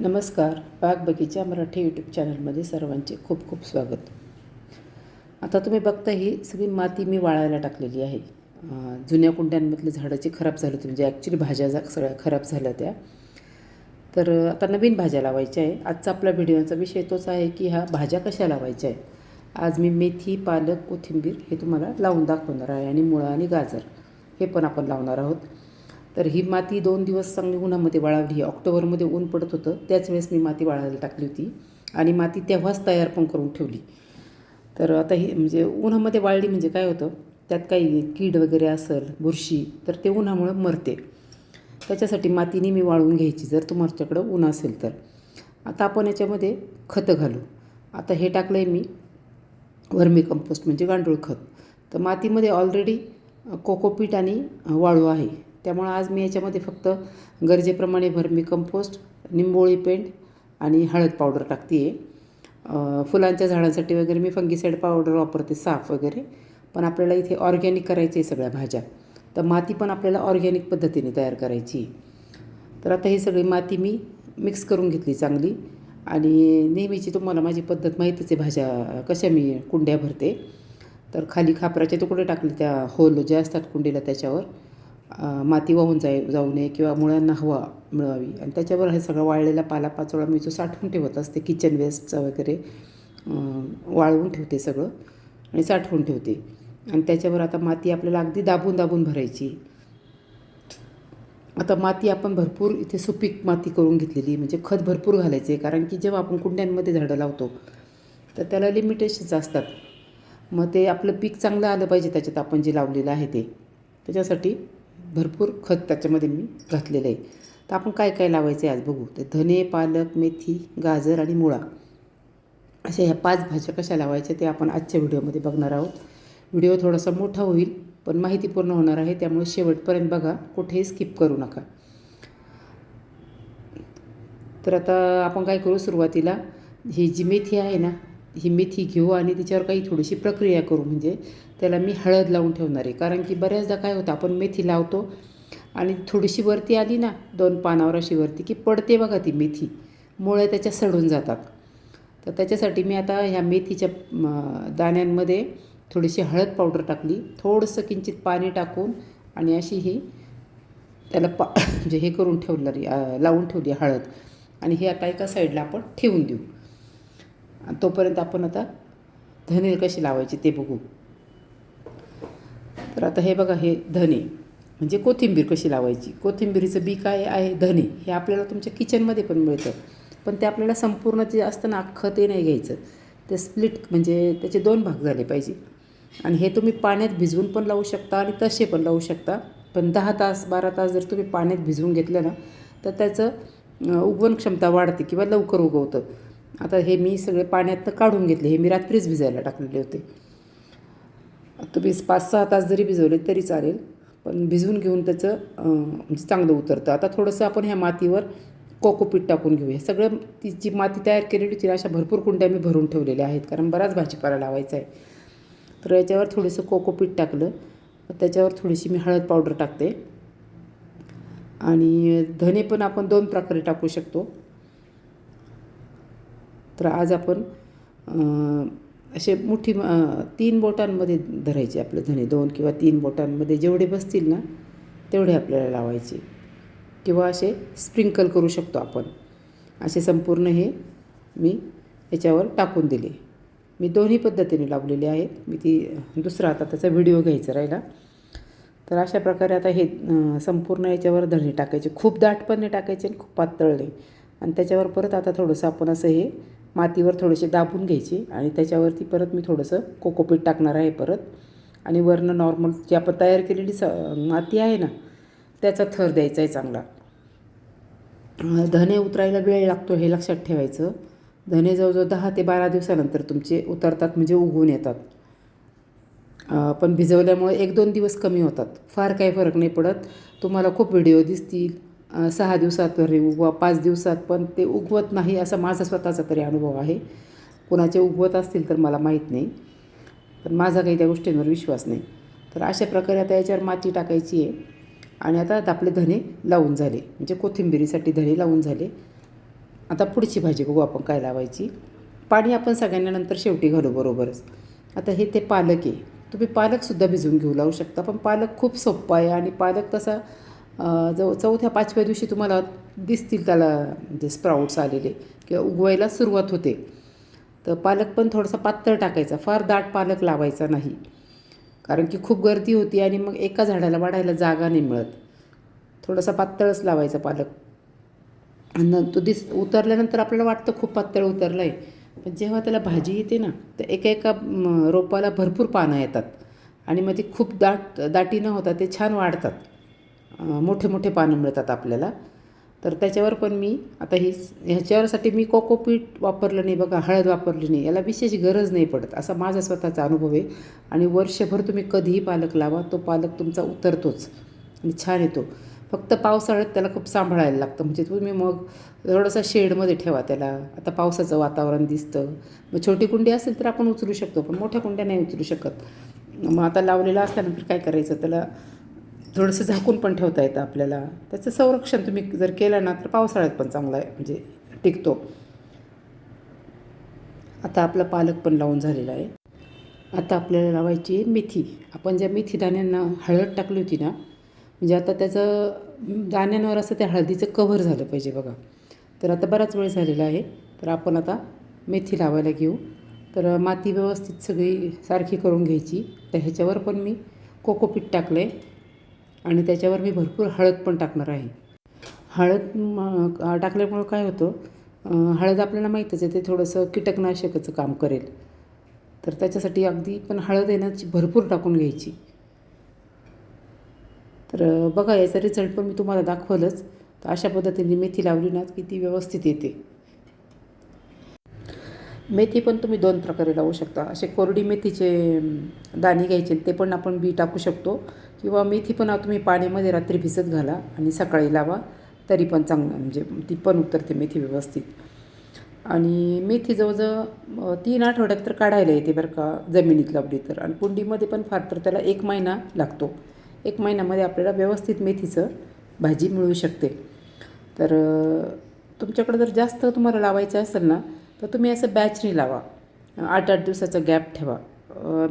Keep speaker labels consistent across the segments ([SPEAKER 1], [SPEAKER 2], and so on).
[SPEAKER 1] नमस्कार बाग बगीचा मराठी यूट्यूब चॅनलमध्ये सर्वांचे खूप खूप स्वागत. आता तुम्ही बघता ही सगळी माती मी वाळायला टाकलेली आहे. जुन्या कुंड्यांमधले झाडाची खराब झालं होते म्हणजे ॲक्च्युली भाज्या जा सगळ्या खराब झाल्या त्या. तर आता नवीन भाज्या लावायच्या आहे. आजचा आपला व्हिडिओचा विषय तोच आहे की ह्या भाज्या कशा लावायच्या आहे. आज मी मेथी पालक कोथिंबीर हे तुम्हाला लावून दाखवणार आहे आणि मुळा आणि गाजर हे पण आपण लावणार आहोत. तर ही माती दोन दिवस चांगली उन्हामध्ये वाळवली. ऑक्टोबरमध्ये ऊन पडत होतं. त्याच वेळेस मी माती वाळायला टाकली होती. आणि माती तेव्हाच तयार पण करून ठेवली. तर आता ही म्हणजे उन्हामध्ये वाळली म्हणजे काय होतं? त्यात काही कीड वगैरे असेल बुरशी तर ते उन्हामुळं मरते. त्याच्यासाठी माती नेहमी वाळवून घ्यायची जर तुमच्याकडं ऊन असेल तर. आता आपण याच्यामध्ये खतं घालू. आता हे टाकलं आहे मी वर्मी कंपोस्ट म्हणजे गांडूळ खत. तर मातीमध्ये ऑलरेडी कोकोपीट आणि वाळू आहे. त्यामुळं आज मी याच्यामध्ये फक्त गरजेप्रमाणे वर्मी कंपोस्ट निंबोळी पेंट आणि हळद पावडर टाकते आहे फुलांच्या झाडांसाठी वगैरे मी फंगीसाईड पावडर वापरते साफ वगैरे. पण आपल्याला इथे ऑर्गॅनिक करायचे आहे सगळ्या भाज्या. तर माती पण आपल्याला ऑर्गॅनिक पद्धतीने तयार करायची. तर आता ही सगळी माती मी मिक्स करून घेतली चांगली. आणि नेहमीची तुम्हाला माझी पद्धत माहीतच आहे भाज्या कशा मी कुंड्या भरते. तर खाली खापराचे तुकडे टाकले त्या होल जे असतात कुंडीला त्याच्यावर. माती वाहून जाय जाऊ नये किंवा मुळांना हवा मिळावी. आणि त्याच्यावर हे सगळं वाळलेला पालापाचोळा मी जो साठवून ठेवत असते किचन वेस्टचा वगैरे वाळवून ठेवते सगळं आणि साठवून ठेवते. आणि त्याच्यावर आता माती आपल्याला अगदी दाबून दाबून भरायची. आता माती आपण भरपूर इथे सुपीक माती करून घेतलेली म्हणजे खत भरपूर घालायचे कारण की जेव्हा आपण कुंड्यांमध्ये झाडं लावतो तर त्याला लिमिटेशन्स असतात. मग ते आपलं पीक चांगलं आलं पाहिजे त्याच्यात आपण जे लावलेलं आहे ते. त्याच्यासाठी भरपूर खत त्याच्यामध्ये मी घातलेलं आहे. तर आपण काय काय लावायचं आहे आज बघू. तर धने पालक मेथी गाजर आणि मुळा. अशा ह्या पाच भाज्या कशा लावायच्या ते आपण आजच्या व्हिडिओमध्ये बघणार आहोत. व्हिडिओ थोडासा मोठा होईल पण माहिती पूर्ण होणार आहे. त्यामुळे शेवटपर्यंत बघा कुठेही स्किप करू नका. तर आता आपण काय करू सुरुवातीला ही जी मेथी आहे ना ही मेथी घेऊ आणि तिच्यावर काही थोडीशी प्रक्रिया करू. म्हणजे त्याला मी हळद लावून ठेवणार. आहे कारण की बऱ्याचदा काय होतं आपण मेथी लावतो आणि थोडीशी वरती आली ना दोन पानावर अशी वरती की पडते बघा ती मेथी. मुळे त्याच्या सडून जातात. तर त्याच्यासाठी मी आता ह्या मेथीच्या दाण्यांमध्ये थोडीशी हळद पावडर टाकली. थोडंसं किंचित पाणी टाकून आणि अशी ही त्याला पा म्हणजे हे करून ठेवलं लावून ठेवली हळद. आणि हे आता एका साईडला आपण ठेवून देऊ. आणि तोपर्यंत आपण आता धनेल कशी लावायची ते बघू. तर आता हे बघा हे धने. म्हणजे कोथिंबीर कशी लावायची? कोथिंबीरीचं बी काय आहे? धने. हे आपल्याला तुमच्या किचनमध्ये पण मिळतं. पण ते आपल्याला संपूर्ण जे असतं ना अख्खं ते नाही घ्यायचं. ते स्प्लिट म्हणजे त्याचे दोन भाग झाले पाहिजे. आणि हे तुम्ही पाण्यात भिजवून पण लावू शकता आणि तसे पण लावू शकता. पण दहा तास बारा तास जर तुम्ही पाण्यात भिजवून घेतलं ना तर त्याचं उगवण क्षमता वाढते किंवा लवकर उगवतं. आता हे मी सगळे पाण्यातनं काढून घेतले. हे मी रात्रीच भिजायला टाकलेले होते. तुम्ही पाच सहा तास जरी भिजवले तरी चालेल पण भिजवून घेऊन त्याचं म्हणजे चांगलं उतरतं. आता थोडंसं आपण ह्या मातीवर कोकोपीट टाकून घेऊया. सगळं ती जी माती तयार केलेली होती अशा भरपूर कुंड्या मी भरून ठेवलेल्या आहेत कारण बराच भाजीपाला लावायचा आहे. तर याच्यावर थोडंसं कोकोपीट टाकलं. त्याच्यावर थोडीशी मी हळद पावडर टाकते. आणि धने पण आपण दोन प्रकारे टाकू शकतो. तर आज आपण असे मुठी तीन बोटांमध्ये धरायचे आपले धने दोन किंवा तीन बोटांमध्ये जेवढे बसतील ना तेवढे आपल्याला लावायचे. किंवा असे स्प्रिंकल करू शकतो आपण. असे संपूर्ण हे मी याच्यावर टाकून दिले. मी दोन्ही पद्धतीने लावलेले आहेत. मी ती दुसरा आता त्याचा व्हिडिओ घ्यायचा राहिला. तर अशा प्रकारे आता हे संपूर्ण याच्यावर धणे टाकायचे. खूप दाटपणे टाकायचे आणि खूप पातळ नाही. आणि त्याच्यावर परत आता थोडंसं आपण असं हे मातीवर थोडेसे दाबून घ्यायचे आणि त्याच्यावरती परत मी थोडंसं कोकोपीट टाकणार आहे परत. आणि वरनं नॉर्मल जी आपण तयार केलेली स माती आहे ना त्याचा थर द्यायचा आहे चांगला. धने उतरायला वेळ लागतो हे लक्षात ठेवायचं. धने जवळजवळ दहा ते बारा दिवसानंतर तुमचे उतरतात म्हणजे उगवून येतात. पण भिजवल्यामुळे एक दोन दिवस कमी होतात. फार काही फरक नाही पडत. तुम्हाला खूप व्हिडिओ दिसतील सहा दिवसात तरी उगवा पाच दिवसात पण ते उगवत नाही असा माझा स्वतःचा तरी अनुभव आहे. कोणाचे उगवत असतील तर मला माहीत नाही. पण माझा काही त्या गोष्टींवर विश्वास नाही. तर अशा प्रकारे आता याच्यावर माती टाकायची आहे. आणि आता आपले धने लावून झाले. म्हणजे कोथिंबिरीसाठी धने लावून झाले. आता पुढची भाजी बघू आपण काय लावायची. पाणी आपण सगळ्यांना नंतर शेवटी घालू बरोबरच. आता हे ते पालक आहे. तुम्ही पालकसुद्धा भिजवून घेऊ लावू शकता. पण पालक खूप सोप्पा आहे आणि पालक तसा जव चौथ्या पाचव्या दिवशी तुम्हाला दिसतील त्याला म्हणजे स्प्राउट्स आलेले किंवा उगवायला सुरुवात होते. तर पालक पण थोडासा पातळ टाकायचा फार दाट पालक लावायचा नाही. कारण की खूप गर्दी होती आणि मग एका झाडाला वाढायला जागा नाही मिळत. थोडासा पातळच लावायचा पालक. आणि तो दिस उतरल्यानंतर आपल्याला वाटतं खूप पातळ उतरलं आहे पण जेव्हा त्याला भाजी येते ना तर एका एका रोपाला भरपूर पानं येतात. आणि मग ती खूप दाट दाटी न होता ते छान वाढतात. मोठे मोठे पानं मिळतात आपल्याला. तर त्याच्यावर पण मी आता ही ह्याच्यावरसाठी मी कोकोपीट वापरलं नाही बघा हळद वापरली नाही याला विशेष गरज नाही पडत असा माझा स्वतःचा अनुभव आहे. आणि वर्षभर तुम्ही कधीही पालक लावा तो पालक तुमचा उतरतोच आणि छान येतो. फक्त पावसाळ्यात त्याला खूप सांभाळायला लागतं म्हणजे तुम्ही मग थोडंसं शेडमध्ये ठेवा त्याला. आता पावसाचं वातावरण दिसतं. मग छोटी कुंडी असेल तर आपण उचलू शकतो पण मोठ्या कुंड्या नाही उचलू शकत. मग आता लावलेला असल्यानंतर काय करायचं त्याला थोडंसं झाकून पण ठेवता येतं आपल्याला. त्याचं संरक्षण तुम्ही जर केलं ना तर पावसाळ्यात पण चांगला आहे म्हणजे टिकतो. आता आपला पालक पण लावून झालेला आहे. आता आपल्याला लावायची आहे मेथी. आपण ज्या मेथी दाण्यांना हळद टाकली होती ना म्हणजे आता त्याचं दाण्यांवर असं त्या हळदीचं कव्हर झालं पाहिजे बघा. तर आता बराच वेळ झालेला आहे तर आपण आता मेथी लावायला घेऊ. तर माती व्यवस्थित सगळी सारखी करून घ्यायची. तर ह्याच्यावर पण मी कोकोपीट टाकलं आहे आणि त्याच्यावर मी भरपूर हळद पण टाकणार आहे. हळद टाकल्यामुळं काय होतं हळद आपल्याला माहीतच आहे ते थोडंसं कीटकनाशकाचं काम करेल. तर त्याच्यासाठी अगदी पण हळद येण्याची भरपूर टाकून घ्यायची. तर बघा याचा रिझल्ट पण मी तुम्हाला दाखवलंच. तर अशा पद्धतीने मेथी लावली ना की ती व्यवस्थित येते. मेथी पण तुम्ही दोन प्रकारे लावू शकता. असे कोरडी मेथीचे दाणे घ्यायचे ते पण आपण बी टाकू शकतो. किंवा मेथी पण तुम्ही पाण्यामध्ये रात्री भिजत घाला आणि सकाळी लावा तरी पण चांगलं म्हणजे ती पण उतरते मेथी व्यवस्थित. आणि मेथी जवळजवळ तीन आठवड्यात तर काढायला येते बरं का जमिनीत लावली तर. आणि कुंडीमध्ये पण फार तर त्याला एक महिना लागतो. एक महिन्यामध्ये आपल्याला व्यवस्थित मेथीचं भाजी मिळू शकते. तर तुमच्याकडे तुमच्याकडं जर जास्त तुम्हाला लावायचं असेल ना तर तुम्ही असं बॅचनी लावा. आठ आठ दिवसाचा गॅप ठेवा.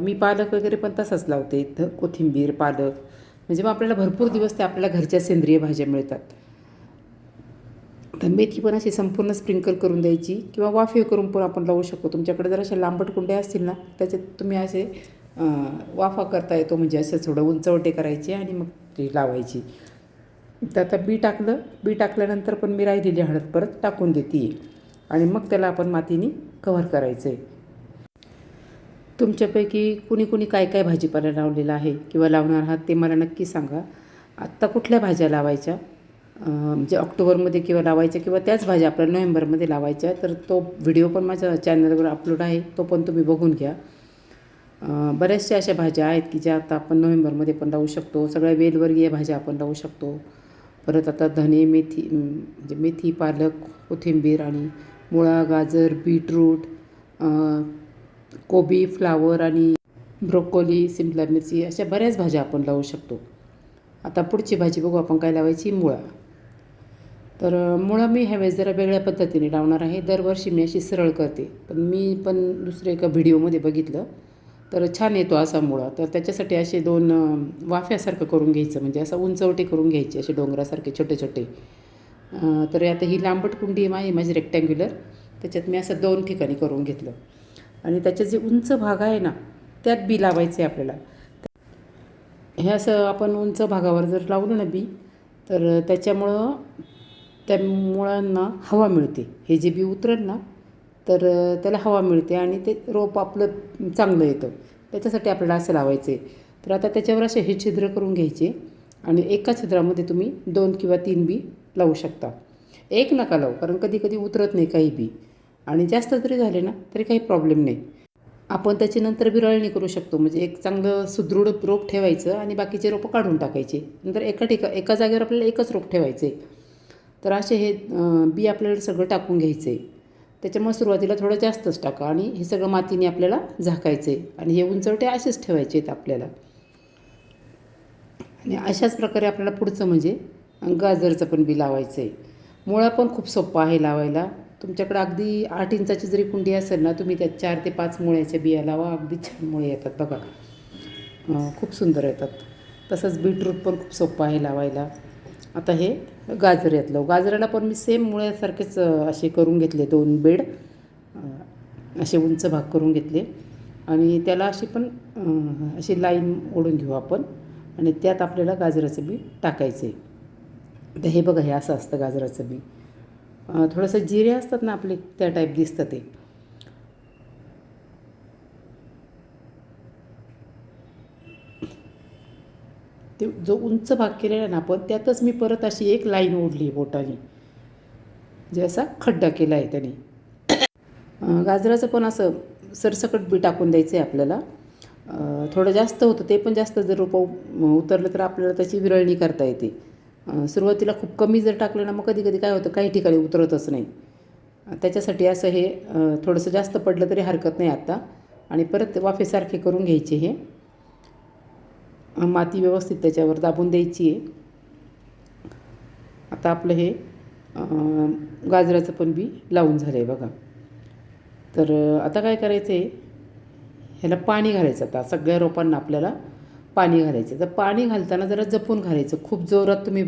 [SPEAKER 1] मी पालक वगैरे पण तसाच लावते इथं कोथिंबीर पालक. म्हणजे मग आपल्याला भरपूर दिवस ते आपल्याला घरच्या सेंद्रिय भाज्या मिळतात. तर मेथी पण अशी संपूर्ण स्प्रिंकल करून द्यायची किंवा वाफे करून पण आपण लावू शकतो. तुमच्याकडे जर अशा लांबट कुंड्या असतील ना त्याच्यात तुम्ही असे वाफा करता येतो. म्हणजे असं थोडं उंचवटे करायचे आणि मग ती लावायची. तर आता बी टाकलं बी टाकल्यानंतर पण मी राहिलेली हळद परत टाकून देते. आणि मग त्याला आपण मातीने कव्हर करायचं आहे तुमच्यापैकी कुणी कुणी काय काय भाजीपाला लावलेला आहे किंवा लावणार आहात ते मला नक्की सांगा. आत्ता कुठल्या भाज्या लावायच्या? म्हणजे ऑक्टोबरमध्ये किंवा लावायच्या किंवा त्याच भाज्या आपल्या नोव्हेंबरमध्ये लावायच्या तर तो व्हिडिओ पण माझ्या चॅनलवर अपलोड आहे तो पण तुम्ही बघून घ्या. बऱ्याचशा अशा भाज्या आहेत की ज्या आता आपण नोव्हेंबरमध्ये पण लावू शकतो. सगळ्या वेलवर्गीय भाज्या आपण लावू शकतो. परत आता धने मेथी म्हणजे मेथी पालक कोथिंबीर आणि मुळा गाजर बीटरूट कोबी फ्लावर आणि ब्रोकोली सिमला मिरची अशा बऱ्याच भाज्या आपण लावू शकतो. आता पुढची भाजी बघू आपण काय लावायची. मुळा. तर मुळं मुळा मी ह्यावेळेस जरा वेगळ्या पद्धतीने लावणार आहे. दरवर्षी मी अशी सरळ करते. पण मी पण दुसऱ्या एका व्हिडिओमध्ये बघितलं. तर छान येतो असा मुळा. तर त्याच्यासाठी असे दोन वाफ्यासारखं करून घ्यायचं. म्हणजे असं उंचवटे करून घ्यायचे असे डोंगरासारखे छोटे छोटे तर आता ही लांबट कुंडी आहे माझी रेक्टँग्युलर त्याच्यात मी असं दोन ठिकाणी करून घेतलं. आणि त्याचे जे उंच भाग आहे ना त्यात बी लावायचे आहे आपल्याला. हे असं आपण उंच भागावर जर लावलं ना बी तर त्याच्यामुळं त्या मुळांना हवा मिळते. हे जे बी उतरेल ना तर त्याला हवा मिळते आणि ते रोप आपलं चांगलं येतं. त्याच्यासाठी आपल्याला असं लावायचं आहे तर आता त्याच्यावर असे हे छिद्र करून घ्यायचे आणि एका छिद्रामध्ये तुम्ही दोन किंवा तीन बी लावू शकता. एक नका लावू कारण कधी कधी उतरत नाही काही बी. आणि जास्त जरी झाले ना तरी काही प्रॉब्लेम नाही. आपण त्याची नंतर बिरळणी करू शकतो. म्हणजे एक चांगलं सुदृढ रोप ठेवायचं आणि बाकीचे रोपं काढून टाकायचे. नंतर एका ठिका एका जागेवर आपल्याला एकच रोप ठेवायचे. तर असे हे बी आपल्याला सगळं टाकून घ्यायचं. आहे त्याच्यामुळे सुरुवातीला थोडं जास्तच टाका आणि हे सगळं मातीने आपल्याला झाकायचं. आहे आणि हे उंचवटे असेच ठेवायचे आहेत आपल्याला. आणि अशाच प्रकारे आपल्याला पुढचं म्हणजे गाजरचं पण बी लावायचं आहे मुळा पण खूप सोपं आहे लावायला. तुमच्याकडं अगदी आठ इंचाची जरी कुंडी असेल ना तुम्ही त्यात चार ते पाच मुळ्याच्या बिया लावा. अगदी छान मुळे येतात बघा. खूप सुंदर येतात. तसंच बीटरूट पण खूप सोपं आहे लावायला. आता हे गाजर यातलं. गाजराला पण मी सेम मुळ्यासारखेच असे करून घेतले दोन बेड. असे उंच भाग करून घेतले. आणि त्याला अशी पण अशी लाईन ओढून घेऊ आपण. आणि त्यात आपल्याला गाजराचं बी टाकायचं आहे तर हे बघा हे असं असतं गाजराचं बी. थोडंसं जिरे असतात ना आपले त्या टाईप दिसतं ते. ते जो उंच भाग केलेला ना आपण त्यातच मी परत अशी एक लाईन ओढली बोटाने. जे असा खड्डा केला आहे त्याने. गाजराचं पण असं सरसकट बी टाकून द्यायचं आहे आपल्याला थोडं जास्त होतं ते पण जास्त जर रोपं उतरलं तर आपल्याला त्याची विरळणी करता येते. सुरुवातीला खूप कमी जर टाकलं ना मग कधी कधी काय होतं काही ठिकाणी उतरतच नाही. त्याच्यासाठी असं हे थोडंसं जास्त पडलं तरी हरकत नाही आत्ता आणि परत वाफेसारखे करून घ्यायचे हे. माती व्यवस्थित त्याच्यावर दाबून द्यायची आहे. आता आपलं हे गाजराचं पण बी लावून झालं आहे बघा. तर आता काय करायचं आहे ह्याला पाणी घालायचं आता. सगळ्या रोपांना आपल्याला पाणी घालायचं. तर पाणी घालताना जरा जपून घालायचं. खूप जोरात तुम्ही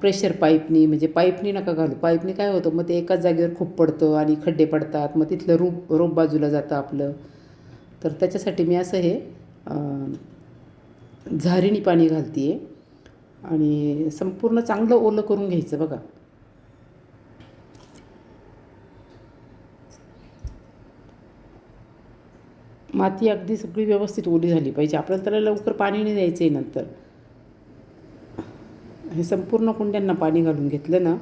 [SPEAKER 1] प्रेशर पाईपनी म्हणजे पाईपनी नका घालू. पाईपनी काय होतं मग ते एकाच जागेवर खूप पडतं आणि खड्डे पडतात. मग तिथलं रोप रोप बाजूला जातं आपलं. तर त्याच्यासाठी मी असं हे झारीणी झारीनी पाणी घालते आहे आणि संपूर्ण चांगलं ओलं करून घ्यायचं बघा. माती अगदी सगळी व्यवस्थित ओली झाली पाहिजे. आपल्याला त्याला लवकर पाणी नाही द्यायचं आहे नंतर. हे संपूर्ण कुंड्यांना पाणी घालून घेतलं ना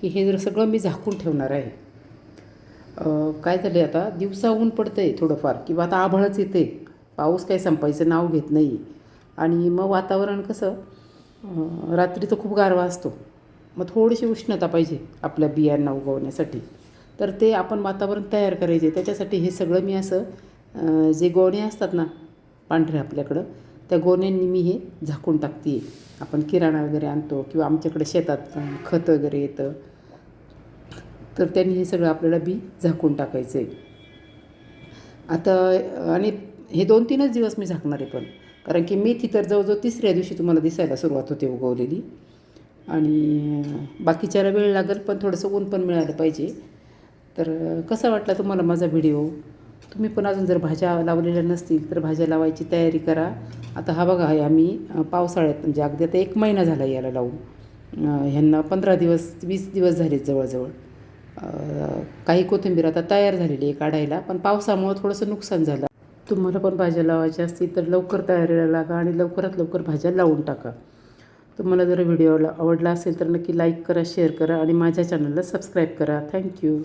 [SPEAKER 1] की हे जर सगळं मी झाकून ठेवणार आहे. काय झालं आहे आता? दिवसा ऊन पडतं आहे थोडंफार किंवा आता आभाळच येते पाऊस काही संपायचं नाव घेत नाही. आणि मग वातावरण कसं? रात्री तर खूप गारवा असतो. मग थोडीशी उष्णता पाहिजे आपल्या बियांना उगवण्यासाठी. तर ते आपण वातावरण तयार करायचे. त्याच्यासाठी हे सगळं मी असं जे गोणे असतात ना पांढरे आपल्याकडं त्या गोण्यांनी मी हे झाकून टाकते आपण किराणा वगैरे आणतो किंवा आमच्याकडे शेतात खत वगैरे येतं तर त्यांनी हे सगळं आपल्याला बी झाकून टाकायचं आहे आता आणि हे दोन तीनच दिवस मी झाकणार आहे पण कारण की मेथी तर जवळजवळ तिसऱ्या दिवशी तुम्हाला दिसायला सुरुवात होते उगवलेली. आणि बाकीच्याला वेळ लागेल पण थोडंसं ऊन पण मिळालं पाहिजे. तर कसा वाटला तुम्हाला माझा व्हिडिओ? तुम्ही पण अजून जर भाज्या लावलेल्या नसतील तर भाज्या लावायची तयारी करा. आता हा बघा हे आम्ही पावसाळ्यात म्हणजे अगदी आता एक महिना झाला याला लावून. ह्यांना पंधरा दिवस वीस दिवस झाले जवळजवळ. काही कोथिंबीर आता तयार झालेली आहे काढायला पण पावसामुळं थोडंसं नुकसान झालं. तुम्हाला पण भाज्या लावायच्या असतील तर लवकर तयारीला लागा आणि लवकरात लवकर भाज्या लावून टाका. तुम्हाला जर व्हिडिओ आवडला असेल तर नक्की लाईक करा शेअर करा आणि माझ्या चॅनलला सबस्क्राईब करा. थँक्यू.